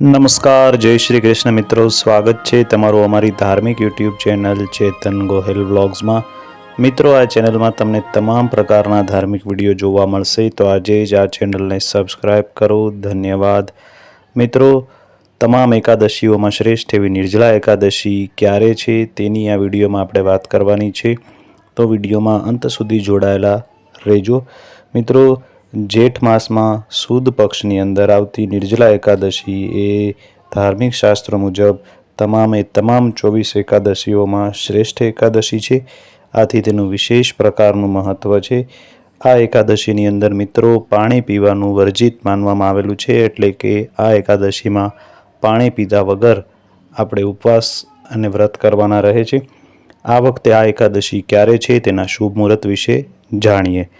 નમસ્કાર, જય શ્રી કૃષ્ણ મિત્રો. સ્વાગત છે તમારું અમારી ધાર્મિક યુટ્યુબ ચેનલ ચેતન ગોહેલ વ્લોગ્સમાં. મિત્રો, આ ચેનલમાં તમને તમામ પ્રકારના ધાર્મિક વીડિયો જોવા મળશે, તો આજે જ આ ચેનલને સબસ્ક્રાઈબ કરો. ધન્યવાદ. મિત્રો, તમામ એકાદશીઓમાં શ્રેષ્ઠ એવી નિર્જલા એકાદશી ક્યારે છે તેની આ વિડીયોમાં આપણે વાત કરવાની છે. તો વિડીયોમાં અંત સુધી જોડાયેલા રહેજો. મિત્રો જેઠ માસમાં સુદ પક્ષની અંદર આવતી નિર્જલા એકાદશી એ ધાર્મિક શાસ્ત્રો મુજબ તમામે તમામ ચોવીસ એકાદશીઓમાં શ્રેષ્ઠ એકાદશી છે. આથી તેનું વિશેષ પ્રકારનું મહત્ત્વ છે. આ એકાદશીની અંદર મિત્રો પાણી પીવાનું વર્જિત માનવામાં આવેલું છે એટલે કે આ એકાદશીમાં પાણી પીધા વગર આપણે ઉપવાસ અને વ્રત કરવાના રહે છે. આ વખતે આ એકાદશી ક્યારે છે તેના શુભ મુહૂર્ત વિશે જાણીએ.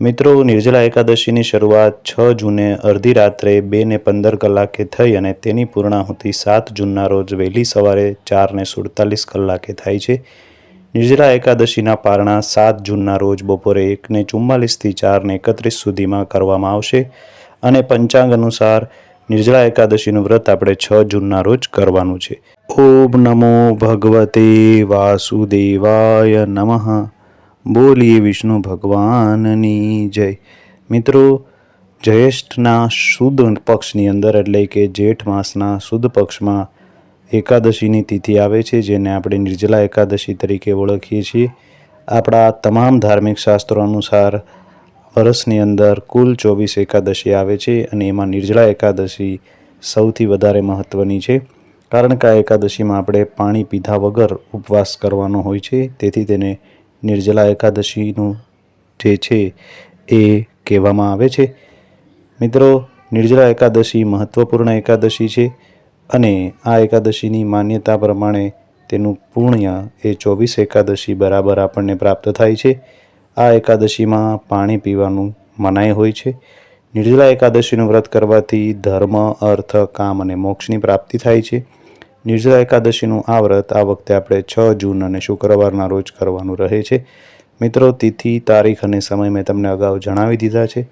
મિત્રો નિર્જલા એકાદશીની શરૂઆત છ જૂને અડધી રાત્રે બે ને પંદર કલાકે થઈ અને તેની પૂર્ણાહુતિ સાત જૂનના રોજ વહેલી સવારે ચાર ને સુડતાલીસ કલાકે થાય છે. નિર્જલા એકાદશીના પારણા સાત જૂનના રોજ બપોરે એકને ચુમ્માલીસથી ચારને એકત્રીસ સુધીમાં કરવામાં આવશે અને પંચાંગ અનુસાર નિર્જલા એકાદશીનું વ્રત આપણે છ જૂનના રોજ કરવાનું છે. ઓમ નમો ભગવતે વાસુદેવાય નમઃ. બોલીએ વિષ્ણુ ભગવાનની જય. મિત્રો, જ્યેષ્ઠના શુદ્ધ પક્ષની અંદર, એટલે કે જેઠ માસના શુદ્ધ પક્ષમાં એકાદશીની તિથિ આવે છે, જેને આપણે નિર્જલા એકાદશી તરીકે ઓળખીએ છીએ. આપણા તમામ ધાર્મિક શાસ્ત્રો અનુસાર વર્ષની અંદર કુલ ચોવીસ એકાદશી આવે છે અને એમાં નિર્જલા એકાદશી સૌથી વધારે મહત્ત્વની છે. કારણ કે આ એકાદશીમાં આપણે પાણી પીધા વગર ઉપવાસ કરવાનો હોય છે, તેથી તેને નિર્જલા એકાદશીનું જે છે એ કહેવામાં આવે છે. મિત્રો, નિર્જલા એકાદશી મહત્ત્વપૂર્ણ એકાદશી છે અને આ એકાદશીની માન્યતા પ્રમાણે તેનું પુણ્ય એ ચોવીસ એકાદશી બરાબર આપણને પ્રાપ્ત થાય છે. આ એકાદશીમાં પાણી પીવાનું મનાય હોય છે. નિર્જલા એકાદશીનું વ્રત કરવાથી ધર્મ, અર્થ, કામ અને મોક્ષની પ્રાપ્તિ થાય છે. નિર્જલા એકાદશીનું આ વ્રત આ વખતે આપણે છ જૂન અને શુક્રવારના રોજ કરવાનું રહે છે. મિત્રો, તિથિ, તારીખ અને સમય મેં તમને અગાઉ જણાવી દીધા છે.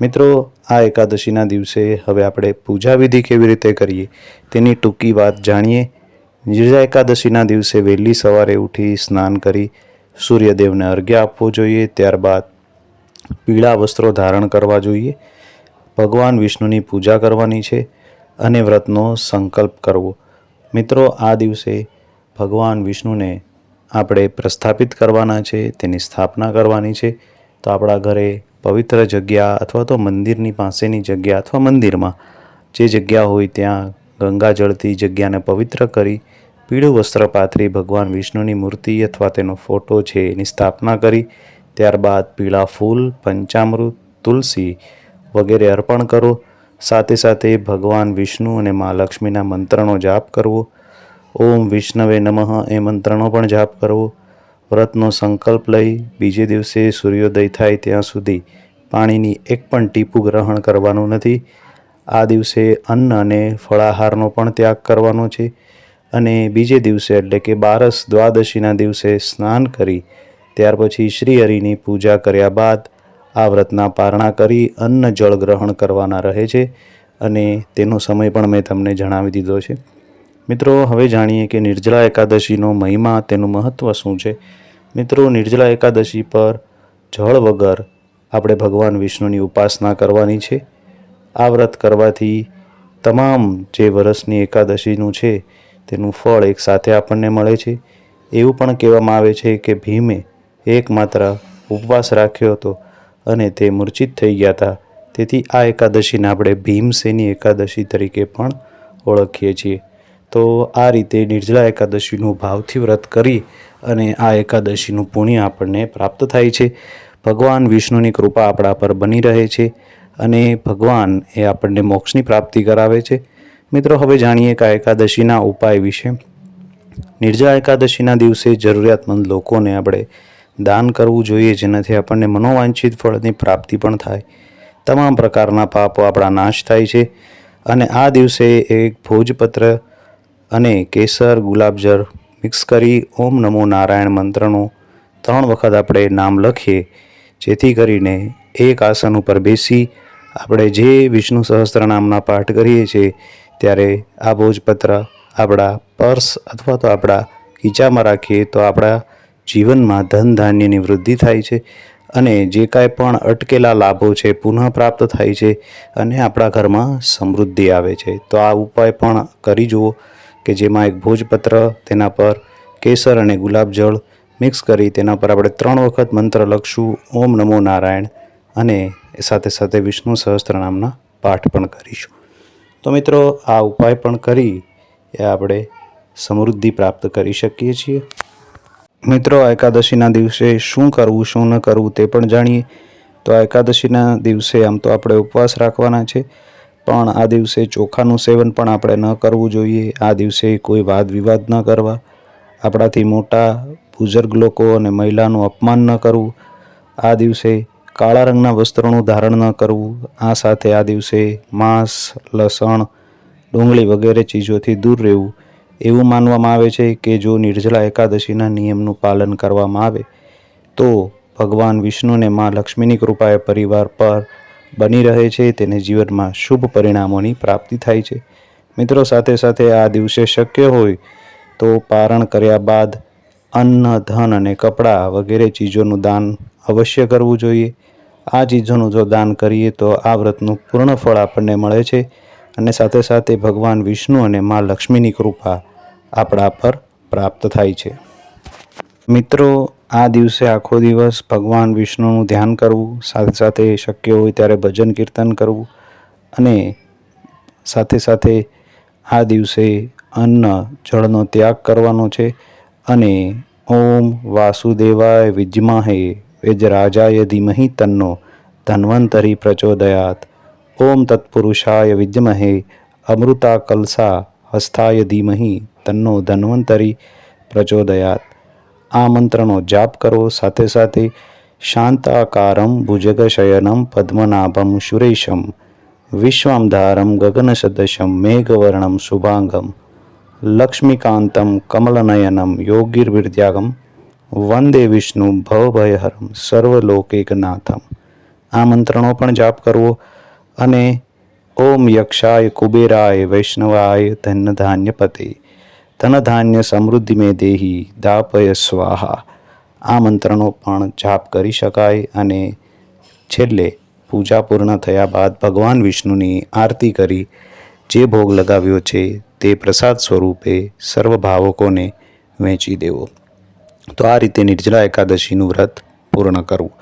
મિત્રો, આ એકાદશીના દિવસે હવે આપણે પૂજા વિધિ કેવી રીતે કરીએ તેની ટૂંકી વાત જાણીએ. નિર્જલા એકાદશીના દિવસે વહેલી સવારે ઉઠી સ્નાન કરી સૂર્યદેવને અર્ઘ્ય આપવો જોઈએ. ત્યારબાદ પીળા વસ્ત્રો ધારણ કરવા જોઈએ. ભગવાન વિષ્ણુની પૂજા કરવાની છે અને વ્રતનો સંકલ્પ કરવો. મિત્રો, આ દિવસે ભગવાન વિષ્ણુને આપણે પ્રસ્થાપિત કરવાના છે, તેની સ્થાપના કરવાની છે. તો આપણા ઘરે પવિત્ર જગ્યા અથવા તો મંદિરની પાસેની જગ્યા અથવા મંદિરમાં જે જગ્યા હોય ત્યાં ગંગાજળથી જગ્યાને પવિત્ર કરી પીળું વસ્ત્ર પાથરી ભગવાન વિષ્ણુની મૂર્તિ અથવા તેનો ફોટો છે એની સ્થાપના કરી. ત્યારબાદ પીળા ફૂલ, પંચામૃત, તુલસી વગેરે અર્પણ કરો. સાથે સાથે ભગવાન વિષ્ણુ અને મા લક્ષ્મીના મંત્રનો જાપ કરવો. ઓમ વિષ્ણવે નમઃ, એ મંત્રનો પણ જાપ કરવો. વ્રતનો સંકલ્પ લઈ બીજે દિવસે સૂર્યોદય થાય ત્યાં સુધી પાણીની એક પણ ટીપું ગ્રહણ કરવાનું નથી. આ દિવસે અન્ન અને ફળાહારનો પણ ત્યાગ કરવાનો છે અને બીજે દિવસે એટલે કે બારસ દ્વાદશીના દિવસે સ્નાન કરી ત્યાર પછી શ્રી હરિની પૂજા કર્યા બાદ આ વ્રતના પારણા કરી અન્ન જળ ગ્રહણ કરવાના રહે છે અને તેનો સમય પણ મેં તમને જણાવી દીધો છે. મિત્રો, હવે જાણીએ કે નિર્જલા એકાદશીનો મહિમા તેનું મહત્ત્વ શું છે? મિત્રો, નિર્જલા એકાદશી પર જળ વગર આપણે ભગવાન વિષ્ણુની ઉપાસના કરવાની છે. આ વ્રત કરવાથી તમામ જે વર્ષની એકાદશીનું છે તેનું ફળ એક સાથે આપણને મળે છે. એવું પણ કહેવામાં આવે છે કે ભીમે એકમાત્ર ઉપવાસ રાખ્યો હતો. અને તે મૂર્છિત થઈ ગયા હતા. તેથી આ એકાદશીને આપણે ભીમસેની એકાદશી તરીકે પણ ઓળખીએ છીએ. તો આ રીતે નિર્જલા એકાદશીનું ભાવથી વ્રત કરી અને આ એકાદશીનું પુણ્ય આપણને પ્રાપ્ત થાય છે. ભગવાન વિષ્ણુની કૃપા આપણા પર બની રહે છે અને ભગવાન એ આપણને મોક્ષની પ્રાપ્તિ કરાવે છે. મિત્રો, હવે જાણીએ કે આ એકાદશીના ઉપાય વિશે. નિર્જા એકાદશીના દિવસે જરૂરિયાતમંદ લોકોને આપણે દાન કરવું જોઈએ, જેનાથી આપણને મનોવાંછિત ફળની પ્રાપ્તિ પણ થાય. તમામ પ્રકારના પાપો આપણા નાશ થાય છે. અને આ દિવસે એક ભોજપત્ર અને કેસર ગુલાબજળ મિક્સ કરી ઓમ નમો નારાયણ મંત્રનું ત્રણ વખત આપણે નામ લખીએ. જેથી કરીને એક આસન ઉપર બેસી આપણે જે વિષ્ણુ સહસ્ત્ર નામના પાઠ કરીએ છીએ, ત્યારે આ ભોજપત્ર આપણા પર્સ અથવા તો આપણા ખીચામાં રાખીએ તો આપણા જીવનમાં ધન ધાન્યની વૃદ્ધિ થાય છે અને જે કાંઈ પણ અટકેલા લાભો છે પુનઃ પ્રાપ્ત થાય છે અને આપણા ઘરમાં સમૃદ્ધિ આવે છે. તો આ ઉપાય પણ કરી જુઓ કે જેમાં એક ભોજપત્ર તેના પર, કેસર અને ગુલાબજળ મિક્સ કરી તેના પર આપણે ત્રણ વખત મંત્ર લખશું, ઓમ નમો નારાયણ અને સાથે સાથે વિષ્ણુ સહસ્ત્રનામના પાઠ પણ કરીશું. તો મિત્રો, આ ઉપાય પણ કરી એ આપણે સમૃદ્ધિ પ્રાપ્ત કરી શકીએ છીએ. મિત્રો, એકાદશીના દિવસે શું કરવું, શું ન કરવું તે પણ જાણીએ. તો એકાદશીના દિવસે આમ તો આપણે ઉપવાસ રાખવાના છે. પણ આ દિવસે ચોખાનું સેવન પણ આપણે ન કરવું જોઈએ. આ દિવસે કોઈ વાદ વિવાદ ન કરવા. આપણાથી મોટા બુઝુર્ગ લોકો અને મહિલાનું અપમાન ન કરવું. આ દિવસે કાળા રંગના વસ્ત્રોનું ધારણ ન કરવું. આ સાથે આ દિવસે માંસ, લસણ, ડુંગળી વગેરે ચીજોથી દૂર રહેવું. એવું માનવામાં આવે છે કે જો નિર્જલા એકાદશીના નિયમનું પાલન કરવામાં આવે, તો ભગવાન વિષ્ણુને માં લક્ષ્મીની કૃપાએ પરિવાર પર બની રહે છે, તેને જીવનમાં શુભ પરિણામોની પ્રાપ્તિ થાય છે. મિત્રો, સાથે સાથે આ દિવસે શક્ય હોય તો પારણ કર્યા બાદ અન્ન, ધન અને કપડાં વગેરે ચીજોનું દાન અવશ્ય કરવું જોઈએ. આ ચીજોનું જો દાન કરીએ તો આ વ્રતનું પૂર્ણ ફળ આપણને મળે છે અને સાથે સાથે ભગવાન વિષ્ણુ અને મા લક્ષ્મીની કૃપા આપણા પર પ્રાપ્ત થાય છે. મિત્રો, આ દિવસે આખો દિવસ ભગવાન વિષ્ણુનું ધ્યાન કરવું, સાથે સાથે શક્ય હોય ત્યારે ભજન કીર્તન કરવું અને સાથે સાથે આ દિવસે અન્ન, જળનો ત્યાગ કરવાનો છે અને ઓમ વાસુદેવાય વિદ્મહે વિજરાજાય ધીમહિ તન્નો ધન્વંતરી પ્રચોદયાત. ઓમ તત્પુરુષાય વિજ્મહે અમૃતા કલસા હસ્તાય ધીમહિ તન્નો ધન્વંતરી પ્રચોદયાત. આ મંત્રનો જાપ કરવો સાથે સાથે શાંતાકારમ ભુજગશયનમ પદ્મનાભમ સુરેશમ. વિશ્વામધારમ ગગનસદશમ મેઘવર્ણમ શુભાંગમ. લક્ષ્મીકાંતમ કમલનયનમ યોગીર્વિદ્યાગમ. વંદે વિષ્ણુ ભવભયહરમ સર્વલોકેકનાથમ. આ મંત્રનો પણ જાપ કરવો અને ઓમ યક્ષાય કુબેરાય વૈષ્ણવાય ધન ધાન્યપતે ધન ધાન્ય સમૃદ્ધિ મેં દેહી દાપય સ્વાહા. આ મંત્રનો પણ જાપ કરી શકાય અને છેલ્લે પૂજા પૂર્ણ થયા બાદ ભગવાન વિષ્ણુની આરતી કરી. જે ભોગ લગાવ્યો છે તે પ્રસાદ સ્વરૂપે સર્વ ભાવકોને વહેંચી દેવો. તો આ રીતે નિર્જલા એકાદશીનું વ્રત પૂર્ણ કરવું.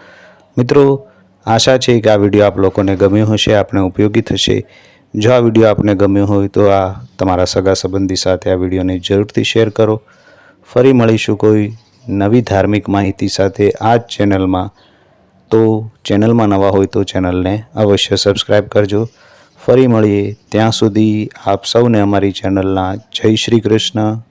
મિત્રો, આશા છે કે આ વીડિયો આપ લોકોને ગમ્યો હશે, આપને ઉપયોગી થશે. જો આ વીડિયો આપને ગમ્યો હોય તો આ તમારા સગા સંબંધી સાથે આ વિડીયોને જરૂરથી શેર કરો. ફરી મળીશું કોઈ નવી ધાર્મિક માહિતી સાથે આ જ ચેનલમાં. તો ચેનલમાં નવા હોય તો ચેનલને અવશ્ય સબસ્ક્રાઈબ કરજો. ફરી મળીએ ત્યાં સુધી આપ સૌને અમારી ચેનલના જય શ્રી કૃષ્ણ.